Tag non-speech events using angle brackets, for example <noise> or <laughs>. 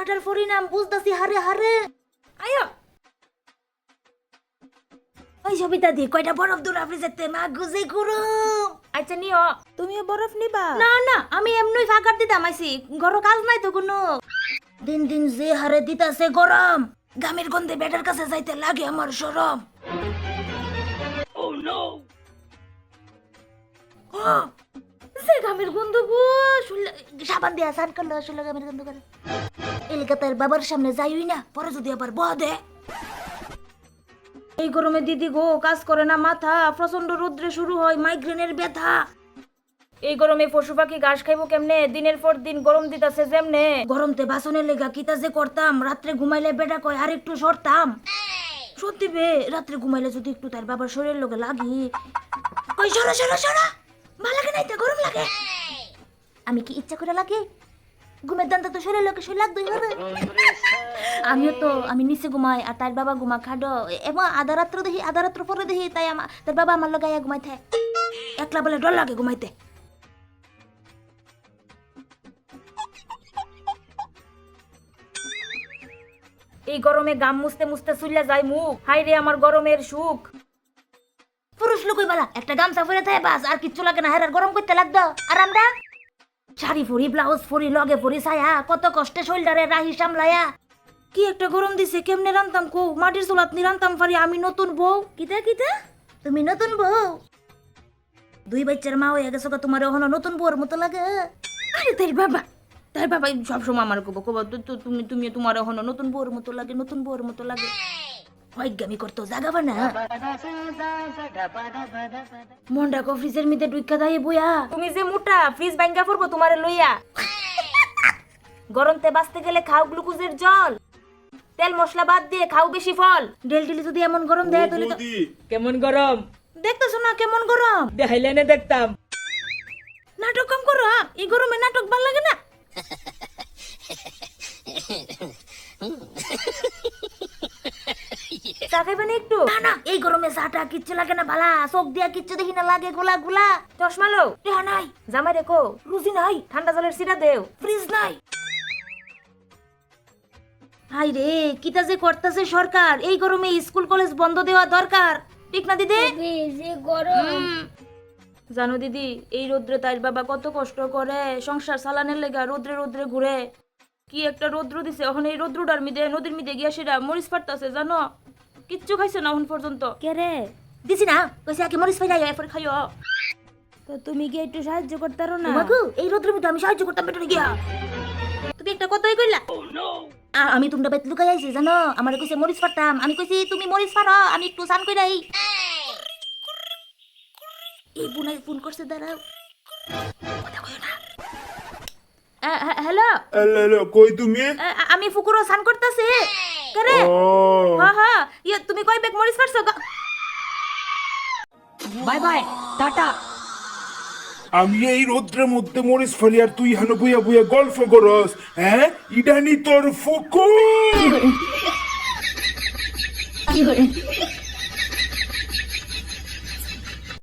কাটার পরিণাম বুঝতাছি হারে হারে। আয়া। ওই সবিতা দি কয়টা বরফ দূর ফ্রিজেতে মা গুজে গরম। আচ্ছা নিও। তুমিও বরফ নিবা? না না আমি এমনি ফাঁকার দিতাম আইছি ঘর কাজ নাই তো কোনো। দিন দিন যে হারে দিতাছে গরম গামের গন্ধে বেটার কাছে যাইতে লাগে আমার সরম। ও, যে গামের গন্ধ গো শুনলে সাবান দিয়া স্নান করলে শুনলে গামের গন্ধ করে এলাকা তার বাবার সামনে যাইই না পরে যদি আবার বহ দে। এই গরমে দিদি গো কাজ করে না মাথা প্রচণ্ড রোদ্রে শুরু হয় মাইগ্রেনের ব্যথা। এই গরমে পশু পাখি ঘাস খাইবো কেমনে? দিনের পর দিন গরম দিতাছে যেমনে। গরমতে বাসনের লেগা কিতা যে করতাম রাত্রে ঘুমাইলে বেটা কয় আর একটু সরতাম? সত্যি বে রাত্রে ঘুমাইলে যদি একটু তার বাবার শরীরের লোকে লাগি। কই সরা সরা সরা! ভালো লাগে না এটা গরম লাগে? আমি কি ইচ্ছা করে লাগে ঘুমের তো শরীর লাগতেই হবে। আমিও তো, আমি নিচে ঘুমাই আর তার বাবা ঘুমা খাডো এবং আধা রাত্র দেখি, আধা রাত্র পরে দেখি তাই আমার তার বাবা আমার লগাইয়া ঘুমাই থাকে একলা বলে ডর লাগে ঘুমাইতে। এই গরমে গাম মুছতে মুছতে চুল্লা যায় মুখ। হাই রে আমার গরমের সুখ। পুরুষ লোকই বলা, একটা গামছা পরে থাকে বাস, আর কিচ্ছু লাগে না। হেরার গরম করতে লাগতো আর আমরা? শাড়ি ফুরি ব্লাউজ ফুরি লগে ফুরি ছায়া, কত কষ্টে শোল্ডারে রাহি সামলায়া। কি একটা গরম দিছে, কেমনে রান্তাম কো মাটির চুলাত নি রান্তাম পারি আমি নতুন বউ। কিতা কিতা? তুমি নতুন বউ। দুই বাচ্চার মা হয়ে গেছো তোমার এখনও নতুন বউর মতো লাগে। আরে তাই বাবা তাই বাবা সবসময় আমার কব কব তুমি তুমি তোমার এখনও নতুন বউর মতো লাগে, নতুন বউর মতো লাগে। হয়গামি করতো জাগাবা না। মন্ডা কো ফ্রিজের মধ্যে ডুইকা দাই বইয়া তুমি যে মোটা ফ্রিজ ভাঙ্গা পড়ব তোমারে লইয়া। গরমতে বাঁচতে গেলে খাও গ্লুকোজের জল। তেল মশলা বাদ দিয়ে খাও বেশি ফল। ডেল ডেলি যদি এমন গরম দেয় তাহলে তো কেমন গরম? দেখতেছো না কেমন গরম? দেখাইলে না দেখতাম। নাটক কম করো হ্যাঁ? এই গরমে নাটক ভালো লাগে না? <laughs> চা খাইবেন একটু? না না এই গরমে চাটা কিচ্ছু লাগে না ভালা। চোখ দিয়া কিচ্ছু দেখি না লাগে গোলা গোলা। চশমা লো নাই। জামাই রেখো রুজি নাই ঠান্ডা জলের সিরা দেও। ফ্রিজ নাই। হাই রে কিতা যে করতেছে সরকার? এই গরমে স্কুল কলেজ বন্ধ দেওয়া দরকার। ঠিক না দিদি? হুম। জানো দিদি এই রোদ্রে তাই বাবা কত কষ্ট করে সংসার চালানের লেগা রোদ্রে রোদ্রে ঘুরে। কি একটা রৌদ্র দিছে এখন এই রৌদ্রটার মিদে নদীর মিদে গিয়া সেটা মরিচ ফাটতাছে জানো? কিচ্ছু খাইছে না এখন পর্যন্ত? কে রে? দিছি না। কইছে আগে মরিচ ফাইলাই এরপর খাইও। তো তুমি কি একটু সাহায্য করতে পারো না? বাকু এই রৌদ্রের মধ্যে আমি সাহায্য করতাম বেটরে গিয়া তুমি একটা কথাই কইলা? আর আমি তোমরা বেত লুকাই আইছি জানো? আমার কইছে মরিচ ফাটতাম আমি কইছি তুমি মরিচ ফাড়ো আমি একটু সান কইরাই। এই বুনাই ফোন করছে দাঁড়াও। কথা কইও না। হ্যালো? হ্যালো কই তুমি? আমি ফুকুরো স্নান করতেছি কেরে ও হ্যাঁ হ্যাঁ ইয়ে তুমি কই বেগ মরিস পারছ বাই বাই টাটা। আমি এই রৌদ্রের মধ্যে মরিস ফেলি আর তুই হানো বুয়া বুয়া গল্প করস হ্যাঁ? ইডানি তোর ফুকু